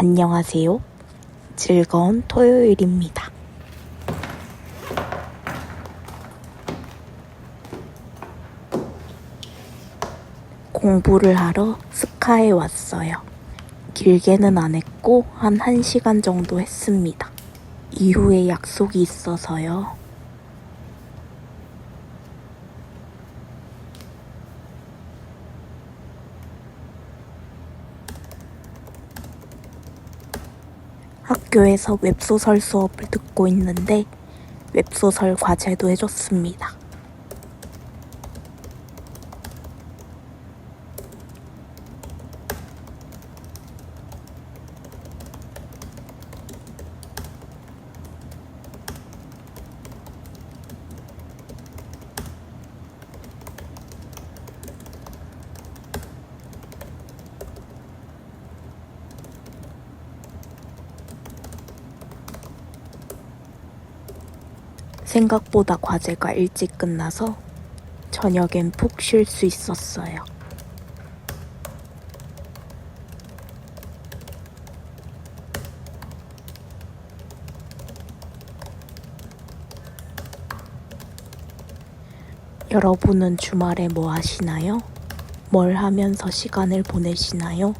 안녕하세요. 즐거운 토요일입니다. 공부를 하러 스카에 왔어요. 길게는 안 했고 한 1시간 정도 했습니다. 이후에 약속이 있어서요. 학교에서 웹소설 수업을 듣고 있는데 웹소설 과제도 해줬습니다. 생각보다 과제가 일찍 끝나서 저녁엔 푹 쉴 수 있었어요. 여러분은 주말에 뭐 하시나요? 뭘 하면서 시간을 보내시나요?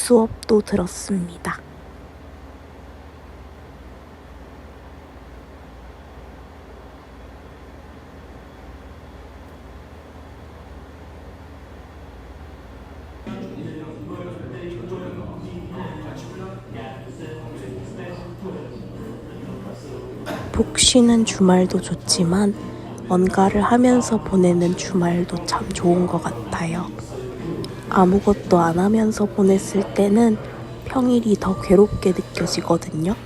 수업도 들었습니다. 푹 쉬는 주말도 좋지만 뭔가를 하면서 보내는 주말도 참 좋은 것 같아요. 아무것도 안 하면서 보냈을 때는 평일이 더 괴롭게 느껴지거든요.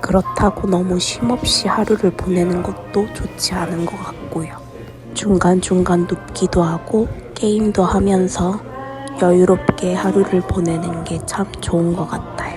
그렇다고 너무 쉼없이 하루를 보내는 것도 좋지 않은 것 같고요. 중간중간 눕기도 하고 게임도 하면서 여유롭게 하루를 보내는 게 참 좋은 것 같아요.